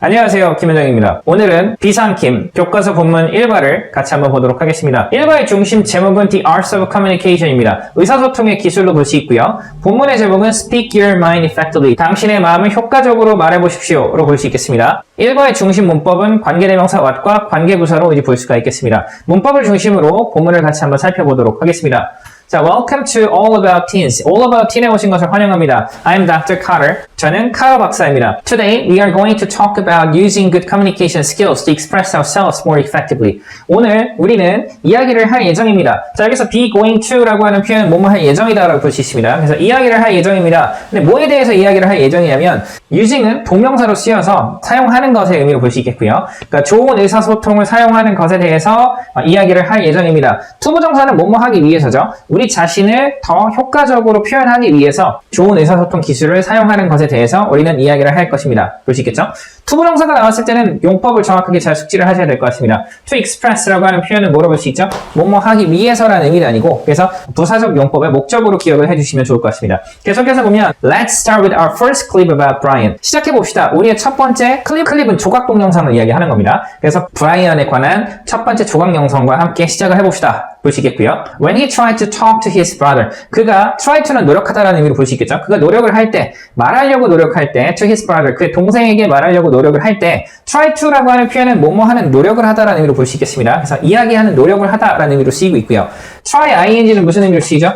안녕하세요. 김현정입니다. 오늘은 비상킴 교과서 본문 1과를 같이 한번 보도록 하겠습니다. 1과의 중심 제목은 The Arts of Communication입니다. 의사소통의 기술로 볼 수 있고요. 본문의 제목은 Speak Your Mind Effectively. 당신의 마음을 효과적으로 말해보십시오 로 볼 수 있겠습니다. 1과의 중심 문법은 관계대명사 what과 관계부사로 이제 볼 수가 있겠습니다. 문법을 중심으로 본문을 같이 한번 살펴보도록 하겠습니다. 자, welcome to All About Teens. All About Teen에 오신 것을 환영합니다. I'm Dr. Carter. 저는 카터 박사입니다. Today, we are going to talk about using good communication skills to express ourselves more effectively. 오늘 우리는 이야기를 할 예정입니다. 자, 여기서 be going to라고 하는 표현은 뭐뭐 할 예정이다라고 볼 수 있습니다. 그래서 이야기를 할 예정입니다. 근데 뭐에 대해서 이야기를 할 예정이냐면 using은 동명사로 쓰여서 사용하는 것의 의미로 볼 수 있겠고요. 그러니까 좋은 의사소통을 사용하는 것에 대해서 어, 이야기를 할 예정입니다. 투부정사는 뭐뭐 하기 위해서죠. 우리 자신을 더 효과적으로 표현하기 위해서 좋은 의사소통 기술을 사용하는 것에 대해서 우리는 이야기를 할 것입니다. 볼 수 있겠죠? 투부정사가 나왔을 때는 용법을 정확하게 잘 숙지를 하셔야 될 것 같습니다. to express라고 하는 표현은 뭐로 볼수 있죠? 뭐뭐 하기 위해서라는 의미는 아니고 그래서 부사적 용법의 목적으로 기억을 해주시면 좋을 것 같습니다. 계속해서 보면 Let's start with our first clip about Brian. 시작해 봅시다. 우리의 첫 번째 클립, 클립은 조각 동영상을 이야기하는 겁니다. 그래서 브라이언에 관한 첫 번째 조각 영상과 함께 시작을 해봅시다. 보시겠고요. When he tried to talk to his brother, 그가 try to는 노력하다라는 의미로 볼 수 있겠죠. 그가 노력을 할 때, 말하려고 노력할 때, to his brother, 그의 동생에게 말하려고 노력을 할 때, try to라고 하는 표현은 뭐뭐 하는 노력을 하다라는 의미로 볼 수 있겠습니다. 그래서 이야기하는 노력을 하다라는 의미로 쓰이고 있고요. Try ing는 무슨 의미로 쓰이죠?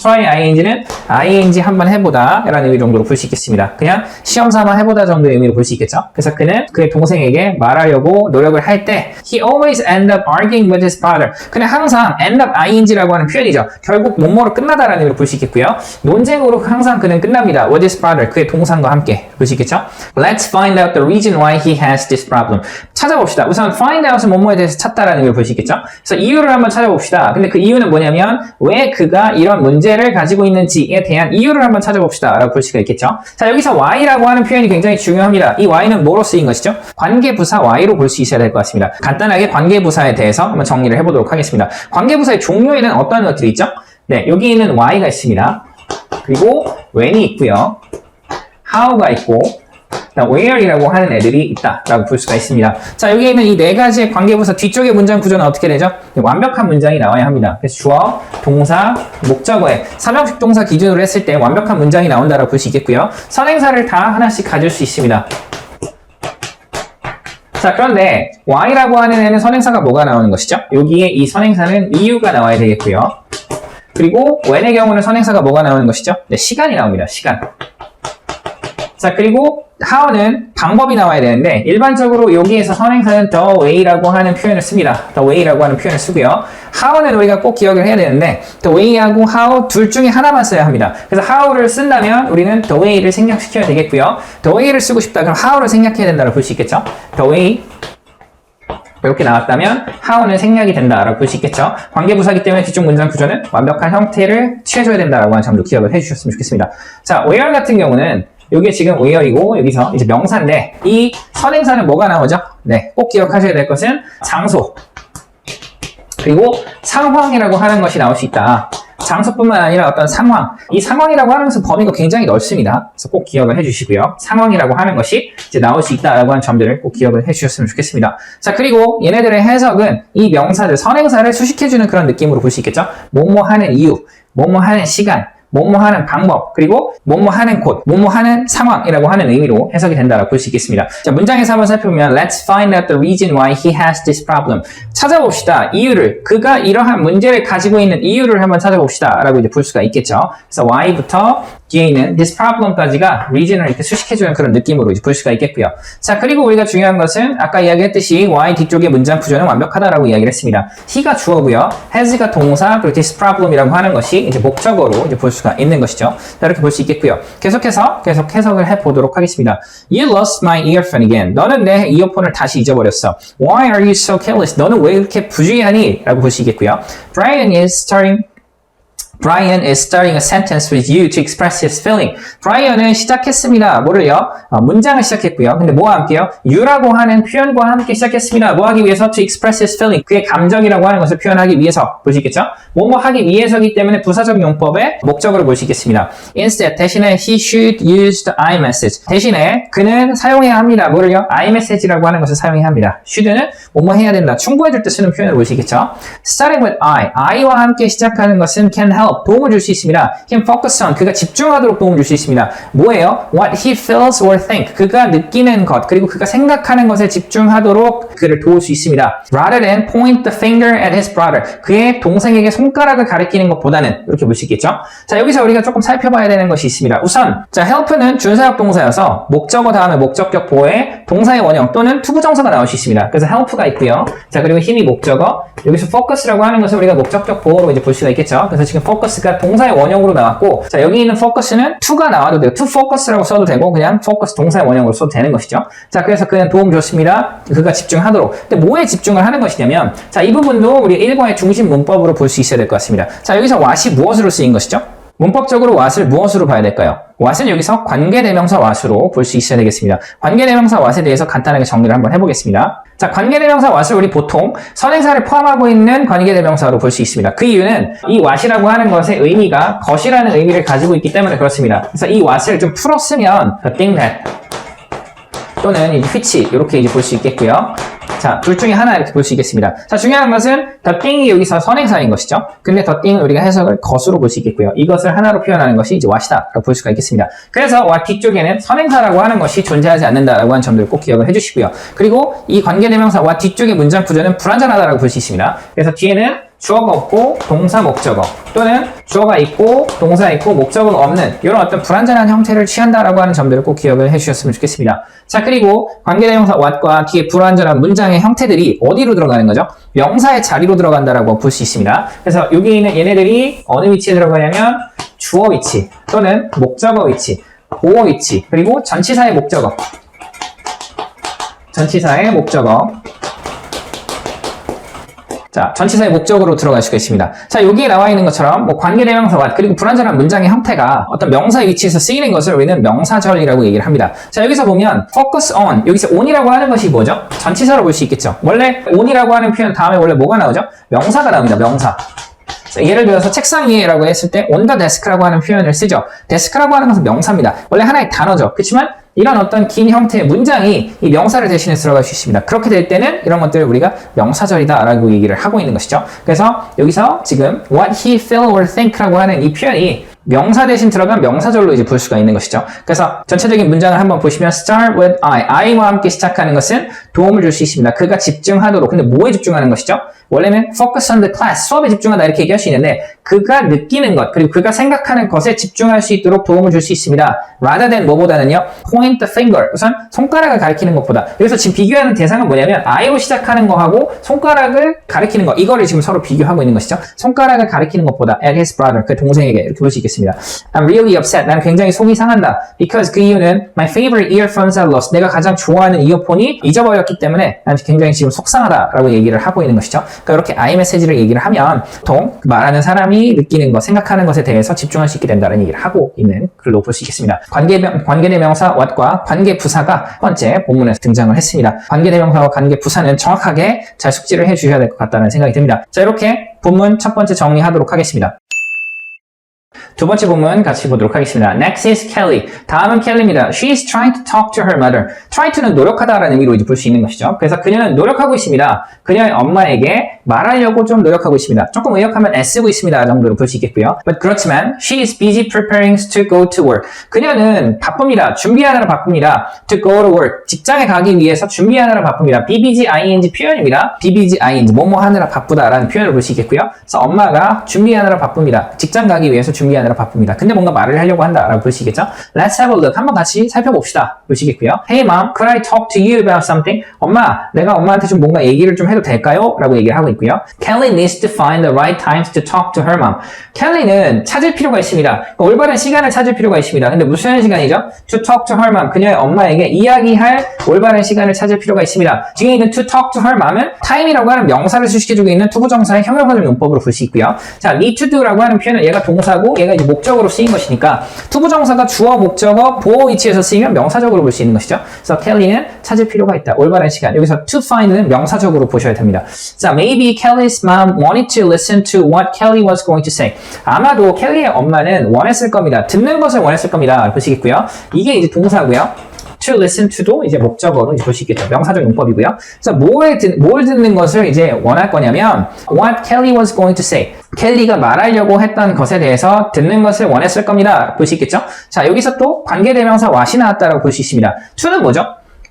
try ing는 ing 한번 해보다 라는 의미 정도로 볼 수 있겠습니다. 그냥 시험 삼아 해보다 정도의 의미로 볼 수 있겠죠. 그래서 그는 그의 동생에게 말하려고 노력을 할 때 he always end up arguing with his brother. 그는 항상 end up ing라고 하는 표현이죠. 결국 뭐뭐로 끝나다라는 의미로 볼 수 있겠고요. 논쟁으로 항상 그는 끝납니다. with his brother. 그의 동상과 함께 볼 수 있겠죠. Let's find out the reason why he has this problem. 찾아봅시다. 우선 find out은 뭐뭐에 대해서 찾다라는 의미로 볼 수 있겠죠. 그래서 이유를 한번 찾아봅시다. 근데 그 이유는 뭐냐면 왜 그가 이런 문제를 가지고 있는지에 대한 이유를 한번 찾아봅시다. 라고 볼 수가 있겠죠. 자, 여기서 why라고 하는 표현이 굉장히 중요합니다. 이 why는 뭐로 쓰인 것이죠? 관계부사 why로 볼 수 있어야 될 것 같습니다. 간단하게 관계부사에 대해서 한번 정리를 해보도록 하겠습니다. 관계부사의 종류에는 어떤 것들이 있죠? 네, 여기에는 why가 있습니다. 그리고 when이 있고요. how가 있고 where이라고 하는 애들이 있다라고 볼 수가 있습니다. 자, 여기에 있는 이 네 가지의 관계부사 뒤쪽의 문장 구조는 어떻게 되죠? 완벽한 문장이 나와야 합니다. 그래서 주어, 동사, 목적어에 삼형식 동사 기준으로 했을 때 완벽한 문장이 나온다라고 볼 수 있겠고요. 선행사를 다 하나씩 가질 수 있습니다. 자, 그런데 why라고 하는 애는 선행사가 뭐가 나오는 것이죠? 여기에 이 선행사는 이유가 나와야 되겠고요. 그리고 when의 경우는 선행사가 뭐가 나오는 것이죠? 네, 시간이 나옵니다. 시간. 자, 그리고 how는 방법이 나와야 되는데 일반적으로 여기에서 선행사는 the way라고 하는 표현을 씁니다. the way라고 하는 표현을 쓰고요. how는 우리가 꼭 기억을 해야 되는데 the way하고 how 둘 중에 하나만 써야 합니다. 그래서 how를 쓴다면 우리는 the way를 생략시켜야 되겠고요. the way를 쓰고 싶다 그럼 how를 생략해야 된다고 볼 수 있겠죠. the way 이렇게 나왔다면 how는 생략이 된다라고 볼 수 있겠죠. 관계부사기 때문에 뒤쪽 문장 구조는 완벽한 형태를 취해줘야 된다라고 하는 점도 기억을 해주셨으면 좋겠습니다. 자, where 같은 경우는 이게 지금 where이고 여기서 이제 명사인데 이 선행사는 뭐가 나오죠? 네, 꼭 기억하셔야 될 것은 장소 그리고 상황이라고 하는 것이 나올 수 있다. 장소뿐만 아니라 어떤 상황, 이 상황이라고 하는 것은 범위가 굉장히 넓습니다. 그래서 꼭 기억을 해주시고요. 상황이라고 하는 것이 이제 나올 수 있다라고 하는 점들을 꼭 기억을 해주셨으면 좋겠습니다. 자, 그리고 얘네들의 해석은 이 명사들, 선행사를 수식해주는 그런 느낌으로 볼 수 있겠죠? 뭐뭐 하는 이유, 뭐뭐 하는 시간, 뭐뭐 하는 방법, 그리고 뭐뭐 하는 곳, 뭐뭐 하는 상황이라고 하는 의미로 해석이 된다고 볼 수 있겠습니다. 자, 문장에서 한번 살펴보면 Let's find out the reason why he has this problem. 찾아봅시다. 이유를, 그가 이러한 문제를 가지고 있는 이유를 한번 찾아봅시다. 라고 이제 볼 수가 있겠죠. 그래서 why부터 뒤에 있는 this problem까지가 reason을 이렇게 수식해주는 그런 느낌으로 볼 수가 있겠고요. 자, 그리고 우리가 중요한 것은 아까 이야기했듯이 why 뒤쪽의 문장 구조는 완벽하다라고 이야기를 했습니다. he가 주어고요. has가 동사, 그리고 this problem이라고 하는 것이 이제 목적어로 이제 볼 수가 있는 것이죠. 자, 이렇게 볼 수 있겠고요. 계속해서 계속 해석을 해보도록 하겠습니다. You lost my earphone again. 너는 내 이어폰을 다시 잊어버렸어. Why are you so careless? 너는 왜 이렇게 부주의하니? 라고 볼 수 있겠고요. Brian is starting Brian is starting a sentence with you to express his feeling. 브라이언은 시작했습니다. 뭐를요? 어, 문장을 시작했고요. 근데 뭐와 함께요? you라고 하는 표현과 함께 시작했습니다. 뭐 하기 위해서? to express his feeling. 그의 감정이라고 하는 것을 표현하기 위해서 볼 수 있겠죠? 뭐뭐 하기 위해서기 때문에 부사적 용법의 목적으로 볼 수 있겠습니다. Instead, 대신에 he should use the iMessage. 대신에 그는 사용해야 합니다. 뭐를요? iMessage라고 하는 것을 사용해야 합니다. should는 뭐뭐 해야 된다. 충고해줄 때 쓰는 표현을 볼 수 있겠죠? Starting with I. I와 함께 시작하는 것은 can help. 도움을 줄 수 있습니다. can focus on. 그가 집중하도록 도움을 줄 수 있습니다. 뭐예요? What he feels or think. 그가 느끼는 것, 그리고 그가 생각하는 것에 집중하도록 그를 도울 수 있습니다. Rather than point the finger at his brother. 그의 동생에게 손가락을 가리키는 것보다는 이렇게 볼 수 있겠죠? 자, 여기서 우리가 조금 살펴봐야 되는 것이 있습니다. 우선, 자, help는 준사역 동사여서 목적어 다음에 목적격 보호에 동사의 원형 또는 투부정사가 나올 수 있습니다. 그래서 help가 있고요. 자, 그리고 힘이 목적어. 여기서 focus라고 하는 것을 우리가 목적격 보호로 이제 볼 수가 있겠죠? 그래서 지금 focus가 동사의 원형으로 나왔고, 자, 여기 있는 focus는 to가 나와도 돼요. to focus라고 써도 되고, 그냥 focus 동사의 원형으로 써도 되는 것이죠. 자, 그래서 그는 도움 줬습니다. 그가 집중하도록. 근데 뭐에 집중을 하는 것이냐면, 자, 이 부분도 우리 일과의 중심 문법으로 볼 수 있어야 될 것 같습니다. 자, 여기서 what이 무엇으로 쓰인 것이죠? 문법적으로 what을 무엇으로 봐야 될까요? what은 여기서 관계대명사 what으로 볼 수 있어야 되겠습니다. 관계대명사 what에 대해서 간단하게 정리를 한번 해보겠습니다. 자, 관계대명사 what을 우리 보통 선행사를 포함하고 있는 관계대명사로 볼 수 있습니다. 그 이유는 이 what이라고 하는 것의 의미가 것이라는 의미를 가지고 있기 때문에 그렇습니다. 그래서 이 what을 좀 풀어 쓰면 the thing that 또는 이제 which 이렇게 이제 볼 수 있겠고요. 자, 둘 중에 하나 이렇게 볼 수 있겠습니다. 자, 중요한 것은 the thing이 여기서 선행사인 것이죠. 근데 the thing을 우리가 해석을 것으로 볼 수 있겠고요. 이것을 하나로 표현하는 것이 이제 what이다라고 볼 수가 있겠습니다. 그래서 what 뒤쪽에는 선행사라고 하는 것이 존재하지 않는다라고 하는 점들을 꼭 기억을 해주시고요. 그리고 이 관계대명사 what 뒤쪽의 문장 구조는 불완전하다라고 볼 수 있습니다. 그래서 뒤에는 주어가 없고 동사 목적어 또는 주어가 있고 동사 있고 목적어가 없는 이런 어떤 불완전한 형태를 취한다라고 하는 점들을 꼭 기억을 해주셨으면 좋겠습니다. 자 그리고 관계대명사 what과 뒤에 불완전한 문장의 형태들이 어디로 들어가는 거죠? 명사의 자리로 들어간다라고 볼 수 있습니다. 그래서 여기 있는 얘네들이 어느 위치에 들어가냐면 주어 위치 또는 목적어 위치, 보어 위치 그리고 전치사의 목적어 전치사의 목적어 자, 전치사의 목적으로 들어갈 수가 있습니다. 자, 여기에 나와 있는 것처럼 뭐 관계대명사와 그리고 불완전한 문장의 형태가 어떤 명사의 위치에서 쓰이는 것을 우리는 명사절이라고 얘기를 합니다. 자, 여기서 보면 focus on 여기서 on이라고 하는 것이 뭐죠? 전치사로 볼 수 있겠죠. 원래 on이라고 하는 표현 다음에 원래 뭐가 나오죠? 명사가 나옵니다. 명사. 자, 예를 들어서 책상 위에라고 했을 때 on the desk라고 하는 표현을 쓰죠. desk라고 하는 것은 명사입니다. 원래 하나의 단어죠. 그렇지만 이런 어떤 긴 형태의 문장이 이 명사를 대신해 들어갈 수 있습니다. 그렇게 될 때는 이런 것들을 우리가 명사절이다라고 얘기를 하고 있는 것이죠. 그래서 여기서 지금 what he feel or think라고 하는 이 표현이 명사 대신 들어간 명사절로 이제 볼 수가 있는 것이죠. 그래서 전체적인 문장을 한번 보시면 start with I, I와 함께 시작하는 것은 도움을 줄 수 있습니다. 그가 집중하도록. 근데 뭐에 집중하는 것이죠? 원래는 focus on the class, 수업에 집중하다 이렇게 얘기할 수 있는데 그가 느끼는 것, 그리고 그가 생각하는 것에 집중할 수 있도록 도움을 줄 수 있습니다. rather than 뭐보다는요, point the finger. 우선 손가락을 가리키는 것보다. 여기서 지금 비교하는 대상은 뭐냐면 I로 시작하는 거하고 손가락을 가리키는 거. 이거를 지금 서로 비교하고 있는 것이죠. 손가락을 가리키는 것보다 at his brother, 그 동생에게 이렇게 볼 수 있겠습니다. I'm really upset. 나는 굉장히 속이 상한다. Because 그 이유는 my favorite earphones are lost. 내가 가장 좋아하는 이어폰이 잊어버렸기 때문에 난 굉장히 지금 속상하다라고 얘기를 하고 있는 것이죠. 그러니까 이렇게 iMessage를 얘기를 하면 보통 말하는 사람이 느끼는 것, 생각하는 것에 대해서 집중할 수 있게 된다는 얘기를 하고 있는 글로 볼 수 있겠습니다. 관계명, 관계대명사 what과 관계 부사가 첫 번째 본문에서 등장을 했습니다. 관계대명사와 관계 부사는 정확하게 잘 숙지를 해 주셔야 될 것 같다는 생각이 듭니다. 자, 이렇게 본문 첫 번째 정리하도록 하겠습니다. 두 번째 본문 같이 보도록 하겠습니다. Next is Kelly. 다음은 켈리입니다. She is trying to talk to her mother. try to는 노력하다라는 의미로 이제 볼 수 있는 것이죠. 그래서 그녀는 노력하고 있습니다. 그녀의 엄마에게 말하려고 좀 노력하고 있습니다. 조금 의역하면 애쓰고 있습니다 정도로 볼 수 있겠고요. But 그렇지만 she is busy preparing to go to work. 그녀는 바쁩니다. 준비하느라 바쁩니다. To go to work. 직장에 가기 위해서 준비하느라 바쁩니다. BBG-ing 표현입니다. BBG-ing 뭐뭐 하느라 바쁘다라는 표현을 볼 수 있겠고요. 그래서 엄마가 준비하느라 바쁩니다. 직장 가기 위해서 준비하느라 하느라 바쁩니다. 근데 뭔가 말을 하려고 한다라고 볼수 있겠죠? Let's have a look. 한번 같이 살펴봅시다. 보시겠고요. Hey mom, could I talk to you about something? 엄마, 내가 엄마한테 좀 뭔가 얘기를 좀 해도 될까요? 라고 얘기를 하고 있고요. Kelly needs to find the right times to talk to her mom. 켈리는 찾을 필요가 있습니다. 그러니까 올바른 시간을 찾을 필요가 있습니다. 근데 무슨 시간이죠? To talk to her mom. 그녀의 엄마에게 이야기할 올바른 시간을 찾을 필요가 있습니다. 뒤에 있는 to talk to her mom은 time이라고 하는 명사를 수식해주고 있는 투부정사의 형용사절 용법으로 볼 수 있고요. 자, need to do라고 하는 표현은 얘가 동사고 얘가 이제 목적으로 쓰인 것이니까 투부 정사가 주어, 목적어, 보호 위치에서 쓰이면 명사적으로 볼 수 있는 것이죠. 그래서 켈리는 찾을 필요가 있다. 올바른 시간. 여기서 to find는 명사적으로 보셔야 됩니다. 자, maybe Kelly's mom wanted to listen to what Kelly was going to say. 아마도 켈리의 엄마는 원했을 겁니다. 듣는 것을 원했을 겁니다. 보시겠고요. 이게 이제 동사고요. To listen to도 이제 목적어로 볼 수 있겠죠. 명사적 용법이고요. 그래서 뭘, 듣, 뭘 듣는 것을 이제 원할 거냐면 what Kelly was going to say. 켈리가 말하려고 했던 것에 대해서 듣는 것을 원했을 겁니다. 볼 수 있겠죠? 자, 여기서 또 관계대명사 what이 나왔다라고 볼 수 있습니다. to는 뭐죠?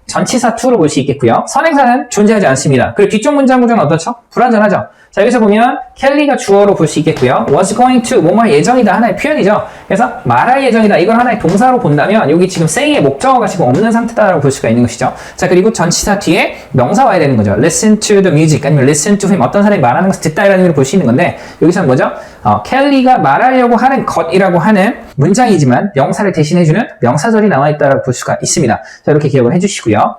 전치사 to로 볼 수 있겠고요. 선행사는 존재하지 않습니다. 그리고 뒤쪽 문장 구조는 어떻죠? 불완전하죠. 자, 여기서 보면 켈리가 주어로 볼 수 있겠고요. was going to, 뭐뭐 예정이다 하나의 표현이죠. 그래서 말할 예정이다. 이걸 하나의 동사로 본다면 여기 지금 say의 목적어가 지금 없는 상태다라고 볼 수가 있는 것이죠. 자, 그리고 전치사 뒤에 명사 와야 되는 거죠. listen to the music 아니면 listen to him 어떤 사람이 말하는 것을 듣다 이라는 의미로 볼 수 있는 건데 여기서는 뭐죠? 어, 켈리가 말하려고 하는 것이라고 하는 문장이지만 명사를 대신해주는 명사절이 나와 있다고 볼 수가 있습니다. 자, 이렇게 기억을 해주시고요.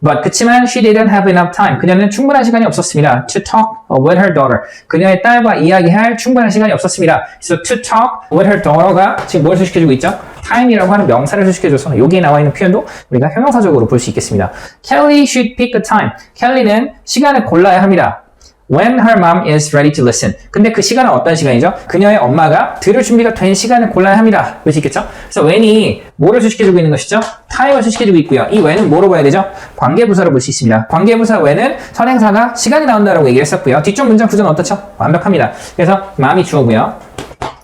But 그치만 she didn't have enough time. 그녀는 충분한 시간이 없었습니다. To talk with her daughter. 그녀의 딸과 이야기할 충분한 시간이 없었습니다. 그래서 to talk with her daughter가 지금 뭘 수식해주고 있죠? time이라고 하는 명사를 수식해줘서 여기에 나와 있는 표현도 우리가 형용사적으로 볼 수 있겠습니다. Kelly should pick a time. 켈리는 시간을 골라야 합니다. When her mom is ready to listen. 근데 그 시간은 어떤 시간이죠? 그녀의 엄마가 들을 준비가 된 시간을 골라야 합니다. 볼 수 있겠죠? 그래서 when이 뭐를 수식해주고 있는 것이죠? Time을 수식해주고 있고요. 이 when은 뭐로 봐야 되죠? 관계부사로 볼 수 있습니다. 관계부사 when은 선행사가 시간이 나온다라고 얘기를 했었고요. 뒤쪽 문장 구조는 어떻죠? 완벽합니다. 그래서 mom이 주어고요.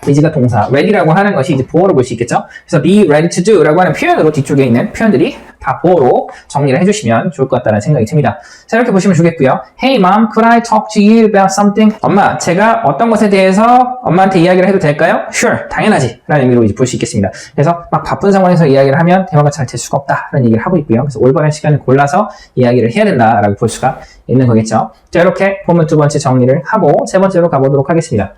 이지가 동사, ready라고 하는 것이 이제 보어로 볼 수 있겠죠? 그래서 be ready to do라고 하는 표현으로 뒤쪽에 있는 표현들이 다 보어로 정리를 해주시면 좋을 것 같다는 생각이 듭니다. 자, 이렇게 보시면 좋겠고요. Hey mom, could I talk to you about something? 엄마, 제가 어떤 것에 대해서 엄마한테 이야기를 해도 될까요? Sure, 당연하지. 라는 의미로 이제 볼 수 있겠습니다. 그래서 막 바쁜 상황에서 이야기를 하면 대화가 잘 될 수가 없다. 라는 얘기를 하고 있고요. 그래서 올바른 시간을 골라서 이야기를 해야 된다라고 볼 수가 있는 거겠죠. 자, 이렇게 보면 두 번째 정리를 하고 세 번째로 가보도록 하겠습니다.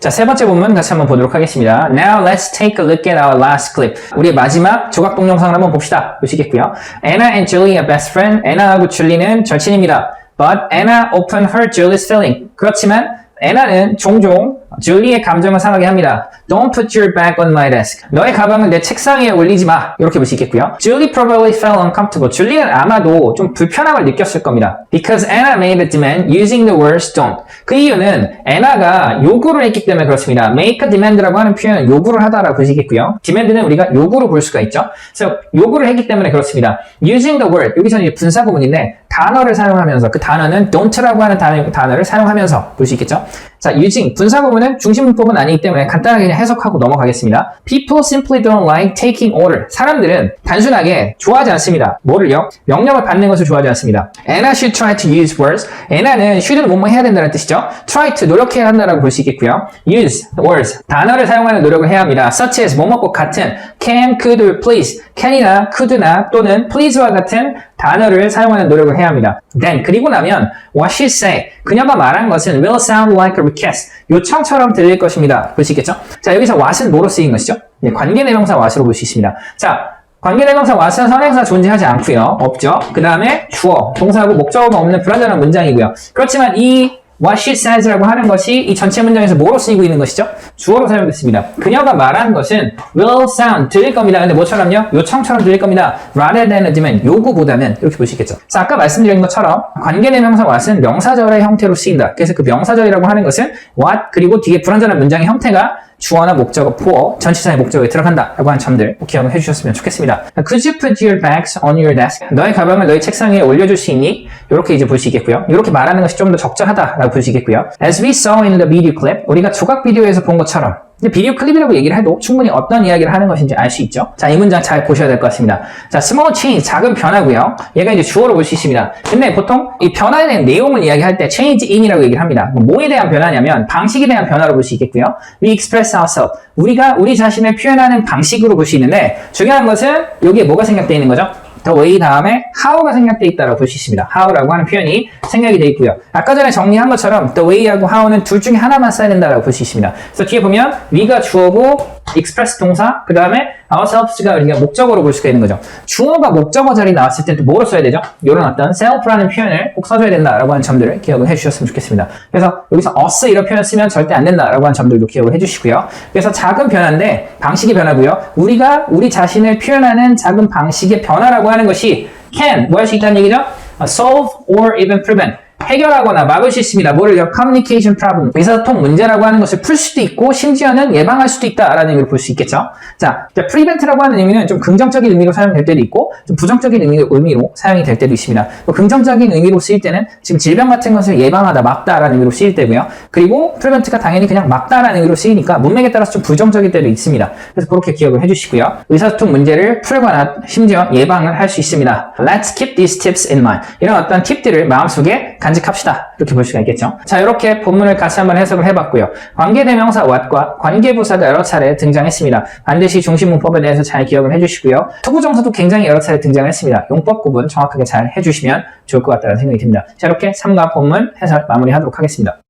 자, 세 번째 본문 같이 한번 보도록 하겠습니다. Now let's take a look at our last clip. 우리의 마지막 조각 동영상을 한번 봅시다. 보시겠고요. Anna and Julie are best friend. 애나하고 줄리는 절친입니다. But Anna opened her Julie's feeling. 그렇지만 애나는 종종 줄리의 감정을 상하게 합니다. Don't put your bag on my desk. 너의 가방을 내 책상 위에 올리지 마. 이렇게 볼 수 있겠고요. Julie probably felt uncomfortable. 줄리는 아마도 좀 불편함을 느꼈을 겁니다. Because Anna made a demand using the words don't. 그 이유는 애나가 요구를 했기 때문에 그렇습니다. make a demand라고 하는 표현은 요구를 하다라고 보시겠고요. demand는 우리가 요구로 볼 수가 있죠. 그래서 요구를 했기 때문에 그렇습니다. using the word 여기서는 분사 부분인데 단어를 사용하면서 그 단어는 don't라고 하는 단어, 단어를 사용하면서 볼 수 있겠죠. 자, using 분사 부분은 중심 문법은 아니기 때문에 간단하게 그냥 해석하고 넘어가겠습니다. People simply don't like taking order. 사람들은 단순하게 좋아하지 않습니다. 뭐를요? 명령을 받는 것을 좋아하지 않습니다. Anna should try to use words. Anna는 should는 뭐뭐 해야 된다는 뜻이죠. Try to 노력해야 한다라고 볼 수 있겠고요. Use words 단어를 사용하는 노력을 해야 합니다. Such as 뭐뭐고 같은 can, could, or please. can이나 could나 또는 please와 같은 단어를 사용하는 노력을 해야 합니다. Then 그리고 나면 what she say 그녀가 말한 것은 will sound like a request 요청처럼 들릴 것입니다. 볼 수 있겠죠? 자 여기서 what은 뭐로 쓰인 것이죠? 네, 관계대명사 what으로 볼 수 있습니다. 자 관계대명사 what은 선행사 존재하지 않고요. 없죠. 그 다음에 주어, 동사하고 목적어가 없는 불완전한 문장이고요. 그렇지만 이 what she says라고 하는 것이 이 전체 문장에서 뭐로 쓰이고 있는 것이죠? 주어로 사용됐습니다. 그녀가 말한 것은 will sound 들릴 겁니다. 근데 뭐처럼요? 요청처럼 들릴 겁니다. rather than demand 요구보다는 이렇게 볼 수 있겠죠. 자, 아까 말씀드린 것처럼 관계대명사 what은 명사절의 형태로 쓰인다. 그래서 그 명사절이라고 하는 것은 what 그리고 뒤에 불완전한 문장의 형태가 주어나 목적어, for, 전치사의 목적어에 들어간다 라고 하는 점들 꼭 기억을 해주셨으면 좋겠습니다. Could you put your bags on your desk? 너의 가방을 너의 책상 위에 올려줄 수 있니? 이렇게 이제 볼 수 있겠고요. 이렇게 말하는 것이 좀 더 적절하다라고 볼 수 있겠고요. As we saw in the video clip, 우리가 조각 비디오에서 본 것처럼 근데 비디오 클립이라고 얘기를 해도 충분히 어떤 이야기를 하는 것인지 알 수 있죠. 자, 이 문장 잘 보셔야 될 것 같습니다. 자, small change, 작은 변화고요. 얘가 이제 주어로 볼 수 있습니다. 근데 보통 이 변화에 대한 내용을 이야기할 때 change in이라고 얘기를 합니다. 뭐에 대한 변화냐면 방식에 대한 변화로 볼 수 있겠고요. we express ourselves. 우리가 우리 자신을 표현하는 방식으로 볼 수 있는데 중요한 것은 여기에 뭐가 생략되어 있는 거죠? The way 다음에 how가 생략되어 있다고 볼 수 있습니다. how라고 하는 표현이 생략이 되어 있고요. 아까 전에 정리한 것처럼 the way하고 how는 둘 중에 하나만 써야 된다고 볼 수 있습니다. 그래서 뒤에 보면 we가 주어고 express 동사, 그 다음에 ourselves가 우리가 목적어로 볼 수가 있는 거죠. 주어가 목적어 자리 나왔을 때 또 뭐로 써야 되죠? 이런 어떤 self라는 표현을 꼭 써줘야 된다라고 하는 점들을 기억을 해주셨으면 좋겠습니다. 그래서 여기서 us 이런 표현 쓰면 절대 안 된다라고 하는 점들도 기억을 해주시고요. 그래서 작은 변화인데 방식이 변하고요. 우리가 우리 자신을 표현하는 작은 방식의 변화라고 하는 것이 can 뭐 할 수 있다는 얘기죠? solve or even prevent 해결하거나 막을 수 있습니다. 뭐를요? communication problem. 의사소통 문제라고 하는 것을 풀 수도 있고 심지어는 예방할 수도 있다라는 의미로 볼 수 있겠죠. 자, 자, prevent라고 하는 의미는 좀 긍정적인 의미로 사용될 때도 있고 좀 부정적인 의미, 의미로 사용이 될 때도 있습니다. 뭐 긍정적인 의미로 쓰일 때는 지금 질병 같은 것을 예방하다, 막다라는 의미로 쓰일 때고요. 그리고 prevent가 당연히 그냥 막다라는 의미로 쓰이니까 문맥에 따라서 좀 부정적일 때도 있습니다. 그래서 그렇게 기억을 해주시고요. 의사소통 문제를 풀거나 심지어 예방을 할 수 있습니다. Let's keep these tips in mind. 이런 어떤 팁들을 마음속에 간 직합시다. 이렇게 볼 수가 있겠죠. 자, 이렇게 본문을 같이 한번 해석을 해봤고요. 관계대명사 what과 관계부사가 여러 차례 등장했습니다. 반드시 중심문법에 대해서 잘 기억을 해주시고요. 투부정사도 굉장히 여러 차례 등장했습니다. 용법 구분 정확하게 잘 해주시면 좋을 것 같다는 생각이 듭니다. 자, 이렇게 3과 본문 해설 마무리하도록 하겠습니다.